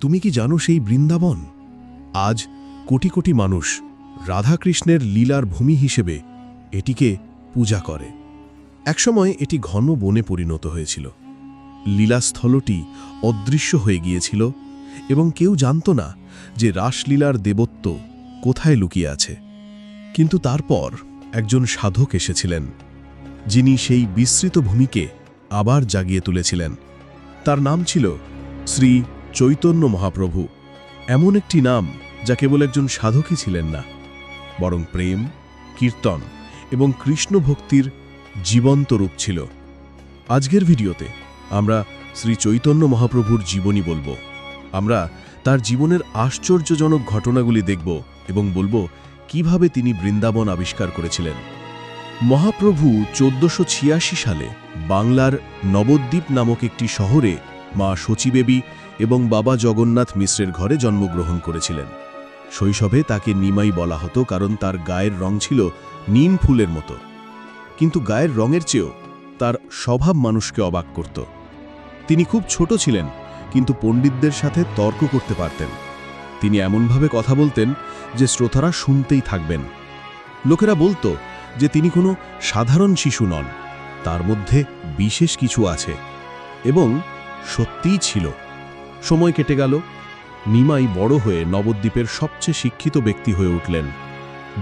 তুমি কি জানো সেই বৃন্দাবন? আজ কোটি কোটি মানুষ রাধাকৃষ্ণের লীলার ভূমি হিসেবে এটিকে পূজা করে। একসময় এটি ঘন বনে পরিণত হয়েছিল। লীলাস্থলটি অদৃশ্য হয়ে গিয়েছিল এবং কেউ জানত না যে রাসলীলার দেবত্ব কোথায় লুকিয়ে আছে। কিন্তু তারপর একজন সাধক এসেছিলেন, যিনি সেই বিস্তৃত ভূমিকে আবার জাগিয়ে তুলেছিলেন। তার নাম ছিল শ্রী চৈতন্য মহাপ্রভু, এমন একটি নাম যা কেবল একজন সাধকই ছিলেন না, বরং প্রেম, কীর্তন এবং কৃষ্ণ ভক্তির জীবন্ত রূপ ছিল। আজকের ভিডিওতে আমরা শ্রী চৈতন্য মহাপ্রভুর জীবনী বলব। আমরা তার জীবনের আশ্চর্যজনক ঘটনাগুলি দেখব এবং বলব কীভাবে তিনি বৃন্দাবন আবিষ্কার করেছিলেন। মহাপ্রভু চোদ্দশো সালে বাংলার নবদ্বীপ নামক একটি শহরে মা শচীবেবী এবং বাবা জগন্নাথ মিশ্রের ঘরে জন্মগ্রহণ করেছিলেন। শৈশবে তাকে নিমাই বলা হতো কারণ তার গায়ের রং ছিল নিম ফুলের মতো। কিন্তু গায়ের রঙের চেয়েও তার স্বভাব মানুষকে অবাক করত। তিনি খুব ছোট ছিলেন, কিন্তু পণ্ডিতদের সাথে তর্ক করতে পারতেন। তিনি এমনভাবে কথা বলতেন যে শ্রোতারা শুনতেই থাকবেন। লোকেরা বলতো যে তিনি কোনো সাধারণ শিশু নন, তার মধ্যে বিশেষ কিছু আছে এবং সত্যিই ছিল। সময় কেটে গেল। নিমাই বড় হয়ে নবদ্বীপের সবচেয়ে শিক্ষিত ব্যক্তি হয়ে উঠলেন।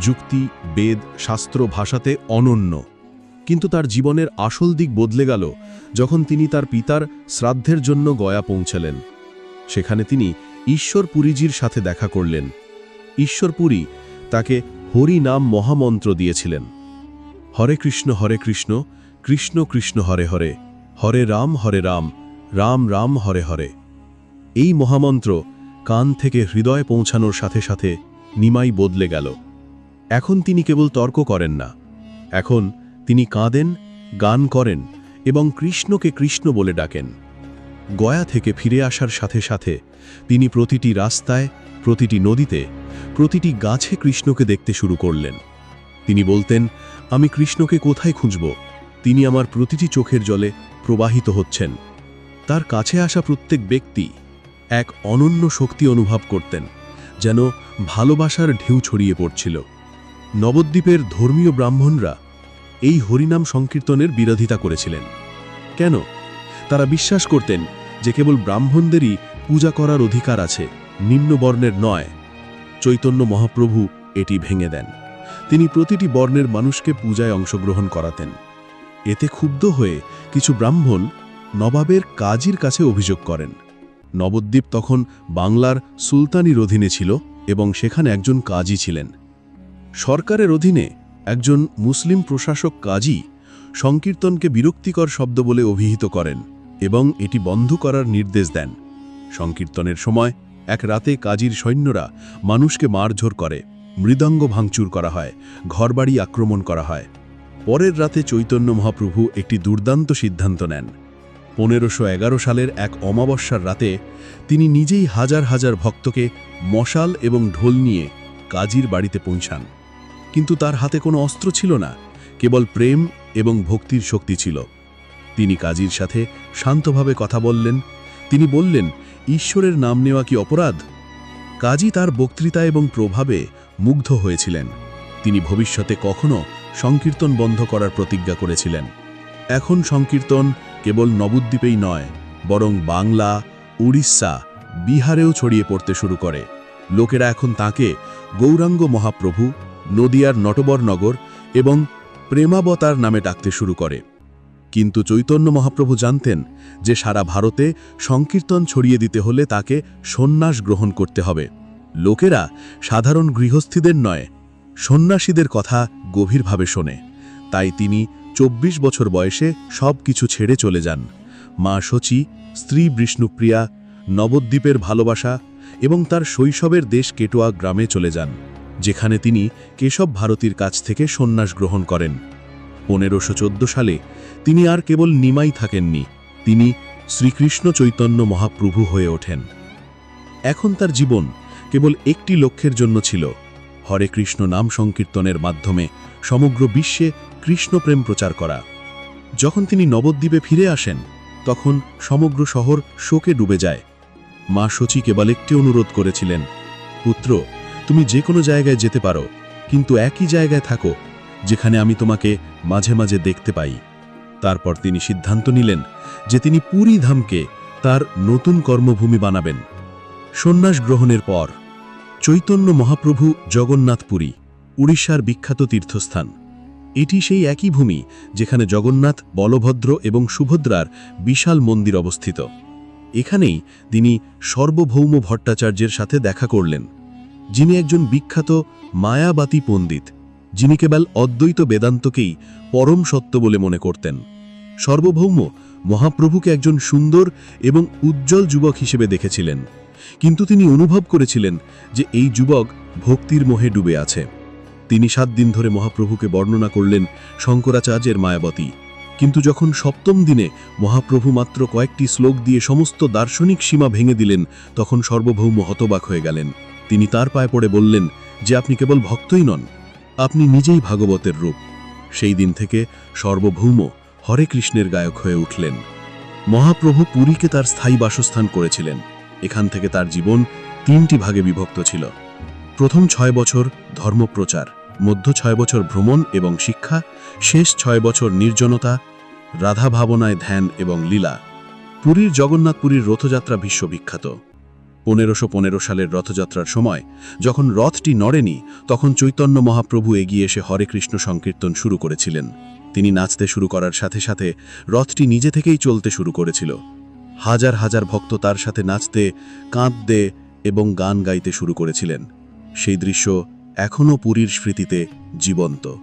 যুক্তি, বেদ, শাস্ত্র ভাষাতে অনন্য। কিন্তু তার জীবনের আসল দিক বদলে গেল যখন তিনি তার পিতার শ্রাদ্ধের জন্য গয়া পৌঁছালেন। সেখানে তিনি ঈশ্বর পুরীজির সাথে দেখা করলেন। ঈশ্বরপুরী তাকে হরি নাম মহামন্ত্র দিয়েছিলেন। হরে কৃষ্ণ হরে কৃষ্ণ কৃষ্ণ কৃষ্ণ হরে হরে হরে রাম হরে রাম রাম রাম হরে হরে। এই মহামন্ত্র কান থেকে হৃদয় পৌঁছানোর সাথে সাথে নিমাই বদলে গেল। এখন তিনি কেবল তর্ক করেন না। এখন তিনি কাঁদেন, গান করেন এবং কৃষ্ণকে কৃষ্ণ বলে ডাকেন। গয়া থেকে ফিরে আসার সাথে সাথে তিনি প্রতিটি রাস্তায়, প্রতিটি নদীতে, প্রতিটি গাছে কৃষ্ণকে দেখতে শুরু করলেন। তিনি বলতেন, আমি কৃষ্ণকে কোথায় খুঁজব? তিনি আমার প্রতিটি চোখের জলে প্রবাহিত হচ্ছেন। তার কাছে আসা প্রত্যেক ব্যক্তি এক অনন্য শক্তি অনুভব করতেন, যেন ভালোবাসার ঢেউ ছড়িয়ে পড়ছিল। নবদ্বীপের ধর্মীয় ব্রাহ্মণরা এই হরিনাম সংকীর্তনের বিরোধিতা করেছিলেন। কেন? তারা বিশ্বাস করতেন যে কেবল ব্রাহ্মণদেরই পূজা করার অধিকার আছে, নিম্নবর্ণের নয়। চৈতন্য মহাপ্রভু এটি ভেঙে দেন। তিনি প্রতিটি বর্ণের মানুষকে পূজায় অংশগ্রহণ করাতেন। এতে ক্ষুব্ধ হয়ে কিছু ব্রাহ্মণ নবাবের কাজীর কাছে অভিযোগ করেন। নবদ্বীপ তখন বাংলার সুলতানির অধীনে ছিল এবং সেখানে একজন কাজী ছিলেন। সরকারের অধীনে একজন মুসলিম প্রশাসক কাজী সংকীর্তনকে বিরক্তিকর শব্দ বলে অভিহিত করেন এবং এটি বন্ধ করার নির্দেশ দেন। সংকীর্তনের সময় এক রাতে কাজীর সৈন্যরা মানুষকে মারঝোর করে, মৃদঙ্গ ভাঙচুর করা হয়, ঘরবাড়ি আক্রমণ করা হয়। পরের রাতে চৈতন্য মহাপ্রভু একটি দুর্দান্ত সিদ্ধান্ত নেন। পনেরোশো সালের এক অমাবস্যার রাতে তিনি নিজেই হাজার হাজার ভক্তকে মশাল এবং ঢোল নিয়ে কাজীর বাড়িতে পৌঁছান। কিন্তু তার হাতে কোনো অস্ত্র ছিল না, কেবল প্রেম এবং ভক্তির শক্তি ছিল। তিনি কাজীর সাথে শান্তভাবে কথা বললেন। তিনি বললেন, ঈশ্বরের নাম নেওয়া কি অপরাধ? কাজী তার বক্তৃতা এবং প্রভাবে মুগ্ধ হয়েছিলেন। তিনি ভবিষ্যতে কখনো সংকীর্তন বন্ধ করার প্রতিজ্ঞা করেছিলেন। এখন সংকীর্তন কেবল নবদ্বীপেই নয়, বরং বাংলা, উড়িষ্যা, বিহারেও ছড়িয়ে পড়তে শুরু করে। লোকেরা এখন তাকে গৌরাঙ্গ মহাপ্রভু, নদিয়ার নটবরনগর এবং প্রেমাবতার নামে ডাকতে শুরু করে। কিন্তু চৈতন্য মহাপ্রভু জানতেন যে সারা ভারতে সংকীর্তন ছড়িয়ে দিতে হলে তাকে সন্ন্যাস গ্রহণ করতে হবে। লোকেরা সাধারণ গৃহস্থীদের নয়, সন্ন্যাসীদের কথা গভীরভাবে শোনে। তাই তিনি ২৪ বছর বয়সে সব কিছু ছেড়ে চলে যান। মা শচী, স্ত্রী বিষ্ণুপ্রিয়া, নবদ্বীপের ভালোবাসা এবং তার শৈশবের দেশ কেটোয়া গ্রামে চলে যান, যেখানে তিনি কেশব ভারতীর কাছ থেকে সন্ন্যাস গ্রহণ করেন। পনেরোশো সালে তিনি আর কেবল নিমাই থাকেননি, তিনি শ্রীকৃষ্ণ চৈতন্য মহাপ্রভু হয়ে ওঠেন। এখন তার জীবন কেবল একটি লক্ষ্যের জন্য ছিল হরে কৃষ্ণ নাম সংকীর্তনের মাধ্যমে সমগ্র বিশ্বে কৃষ্ণপ্রেম প্রচার করা। যখন তিনি নবদ্বীপে ফিরে আসেন, তখন সমগ্র শহর শোকে ডুবে যায়। মা শচী কেবল একটি অনুরোধ করেছিলেন, পুত্র, তুমি যে কোনো জায়গায় যেতে পারো, কিন্তু একই জায়গায় থাকো, যেখানে আমি তোমাকে মাঝে মাঝে দেখতে পাই। তারপর তিনি সিদ্ধান্ত নিলেন যে তিনি পুরী ধামকে তার নতুন কর্মভূমি বানাবেন। সন্ন্যাস গ্রহণের পর চৈতন্য মহাপ্রভু জগন্নাথপুরী, উড়িষ্যার বিখ্যাত তীর্থস্থান। এটি সেই একই ভূমি যেখানে জগন্নাথ, বলভদ্র এবং সুভদ্রার বিশাল মন্দির অবস্থিত। এখানেই তিনি সর্বভৌম ভট্টাচার্যের সাথে দেখা করলেন, যিনি একজন বিখ্যাত মায়াবাতী পণ্ডিত, যিনি কেবল অদ্বৈত বেদান্তকেই পরম সত্য বলে মনে করতেন। সর্বভৌম মহাপ্রভুকে একজন সুন্দর এবং উজ্জ্বল যুবক হিসেবে দেখেছিলেন। কিন্তু তিনি অনুভব করেছিলেন যে এই যুবক ভক্তির মোহে ডুবে আছে। তিনি সাত দিন ধরে মহাপ্রভুকে বর্ণনা করলেন শঙ্করাচার্যের মায়াবতী। কিন্তু যখন সপ্তম দিনে মহাপ্রভু মাত্র কয়েকটি শ্লোক দিয়ে সমস্ত দার্শনিক সীমা ভেঙে দিলেন, তখন সর্বভৌম হতবাক হয়ে গেলেন। তিনি তার পায়ে পড়ে বললেন, যে আপনি কেবল ভক্তই নন, আপনি নিজেই ভাগবতের রূপ। সেই দিন থেকে সর্বভৌম হরে কৃষ্ণের গায়ক হয়ে উঠলেন। মহাপ্রভু পুরীকে তার স্থায়ী বাসস্থান করেছিলেন। এখান থেকে তার জীবন তিনটি ভাগে বিভক্ত ছিল। প্রথম ছয় বছর ধর্মপ্রচার, মধ্য ছয় বছর ভ্রমণ এবং শিক্ষা, শেষ ছয় বছর নির্জনতা, রাধা ভাবনায় ধ্যান এবং লীলা। পুরীর জগন্নাথপুরীর রথযাত্রা বিশ্ববিখ্যাত। পনেরোশো পনেরো সালের রথযাত্রার সময়, যখন রথটি নড়েনি, তখন চৈতন্য মহাপ্রভু এগিয়ে এসে হরে কৃষ্ণ সংকীর্তন শুরু করেছিলেন। তিনি নাচতে শুরু করার সাথে সাথে রথটি নিজে থেকেই চলতে শুরু করেছিল। হাজার হাজার ভক্ত তার সাথে নাচতে, কাঁদতে এবং গান গাইতে শুরু করেছিলেন। সেই দৃশ্য এখনও পুরীর স্মৃতিতে জীবন্ত।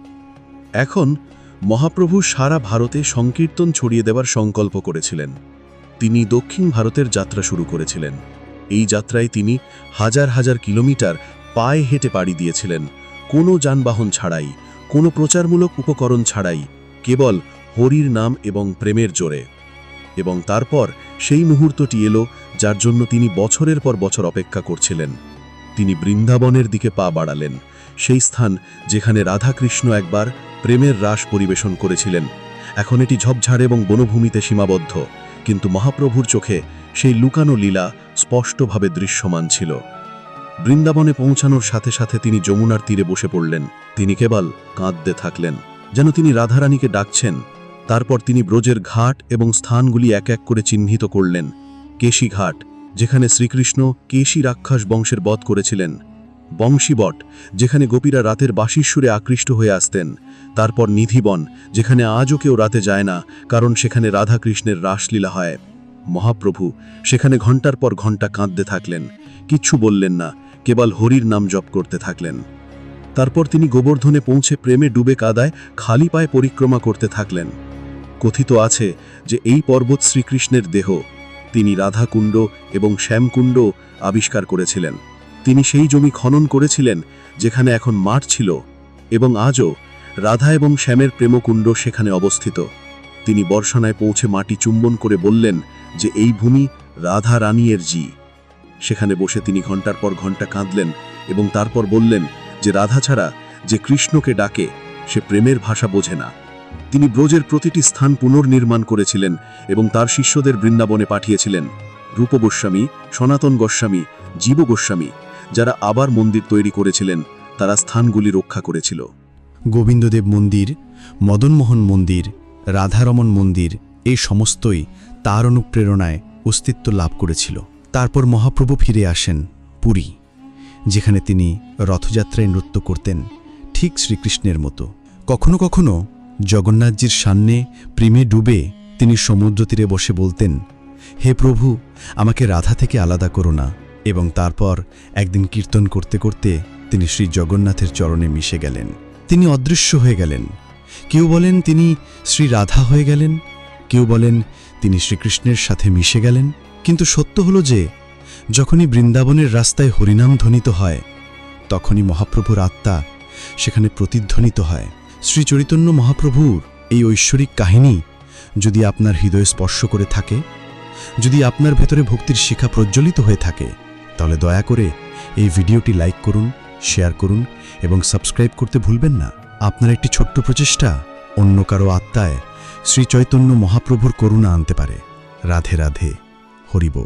এখন মহাপ্রভু সারা ভারতে সংকীর্তন ছড়িয়ে দেওয়ার সংকল্প করেছিলেন। তিনি দক্ষিণ ভারতের যাত্রা শুরু করেছিলেন। এই যাত্রায় তিনি হাজার হাজার কিলোমিটার পায়ে হেঁটে পাড়ি দিয়েছিলেন। কোনো যানবাহন ছাড়াই, কোনো প্রচারমূলক উপকরণ ছাড়াই, কেবল হরির নাম এবং প্রেমের জোরে। এবং তারপর সেই মুহূর্তটি এলো যার জন্য তিনি বছরের পর বছর অপেক্ষা করছিলেন। তিনি বৃন্দাবনের দিকে পা বাড়ালেন। সেই স্থান যেখানে রাধাকৃষ্ণ একবার প্রেমের রাস পরিবেশন করেছিলেন। এখন এটি ঝপঝাড় এবং বনভূমিতে সীমাবদ্ধ, কিন্তু মহাপ্রভুর চোখে সেই লুকানো লীলা স্পষ্টভাবে দৃশ্যমান ছিল। বৃন্দাবনে পৌঁছানোর সাথে সাথে তিনি যমুনার তীরে বসে পড়লেন। তিনি কেবল কাঁদতে থাকলেন। যেন তিনি রাধারানীকে ডাকছেন তারপর তিনি ব্রজের ঘাট এবং স্থানগুলি এক এক করে চিহ্নিত করলেন। কেশী ঘাট, যেখানে শ্রীকৃষ্ণ কেশী রাক্ষস বংশের বধ করেছিলেন। বংশীবট যেখানে গোপীরা রাতের বাঁশির সুরে আকৃষ্ট হয়ে আসতেন। তারপর নিধিবন যেখানে আজও কেউ রাতে যায় না, কারণ সেখানে রাধাকৃষ্ণের রাসলীলা হয়। মহাপ্রভু, সেখানে ঘণ্টার পর ঘণ্টা কাঁদতে থাকলেন। কিচ্ছু বললেন না, কেবল হরির নাম জপ করতে থাকলেন। তারপর তিনি গোবর্ধনে পৌঁছে প্রেমে ডুবে কাদায় খালি পায়ে পরিক্রমা করতে থাকলেন। কথিত আছে যে এই পর্বত শ্রীকৃষ্ণের দেহ, তিনি রাধাকুণ্ড এবং শ্যামকুণ্ড আবিষ্কার করেছিলেন। তিনি সেই জমি খনন করেছিলেন যেখানে এখন মাঠ ছিল এবং আজও রাধা এবং শ্যামের প্রেমকুণ্ড সেখানে অবস্থিত। তিনি বর্ষণায় পৌঁছে মাটি চুম্বন করে বললেন যে এই ভূমি রাধা রানীর জি। সেখানে বসে তিনি ঘণ্টার পর ঘণ্টা কাঁদলেন এবং তারপর বললেন যে রাধা ছাড়া যে কৃষ্ণকে ডাকে, সে প্রেমের ভাষা বোঝে না। তিনি ব্রজের প্রতিটি স্থান পুনর্নির্মাণ করেছিলেন এবং তার শিষ্যদের বৃন্দাবনে পাঠিয়েছিলেন। রূপ গোস্বামী সনাতন গোস্বামী জীব গোস্বামী যারা আবার মন্দির তৈরি করেছিলেন, তারা স্থানগুলি রক্ষা করেছিল। গোবিন্দদেব মন্দির, মদনমোহন মন্দির, রাধারমন মন্দির এই সমস্তই তার অনুপ্রেরণায় অস্তিত্ব লাভ করেছিল। তারপর মহাপ্রভু ফিরে আসেন পুরী, যেখানে তিনি রথযাত্রায় নৃত্য করতেন ঠিক শ্রীকৃষ্ণের মতো। কখনো কখনো জগন্নাথজির সামনে প্রেমে ডুবে তিনি সমুদ্র তীরে বসে বলতেন, হে প্রভু, আমাকে রাধা থেকে আলাদা করো না। এবং তারপর একদিন কীর্তন করতে করতে তিনি শ্রী জগন্নাথের চরণে মিশে গেলেন। তিনি অদৃশ্য হয়ে গেলেন। কেউ বলেন তিনি শ্রী রাধা হয়ে গেলেন, কেউ বলেন তিনি শ্রীকৃষ্ণের সাথে মিশে গেলেন। কিন্তু সত্য হল যে, যখনই বৃন্দাবনের রাস্তায় হরিনাম ধ্বনিত হয়, তখনই মহাপ্রভুর আত্মা সেখানে প্রতিধ্বনিত হয়। শ্রী চৈতন্য মহাপ্রভুর এই ঐশ্বরিক কাহিনী যদি আপনার হৃদয় স্পর্শ করে থাকে, যদি আপনার ভেতরে ভক্তির শিখা প্রজ্বলিত হয়ে থাকে, তাহলে দয়া করে এই ভিডিওটি লাইক করুন, শেয়ার করুন এবং সাবস্ক্রাইব করতে ভুলবেন না। আপনার একটি ছোট্ট প্রচেষ্টা অন্য কারও আত্মায় শ্রী চৈতন্য মহাপ্রভুর করুণা আনতে পারে। রাধে রাধে, হরিব।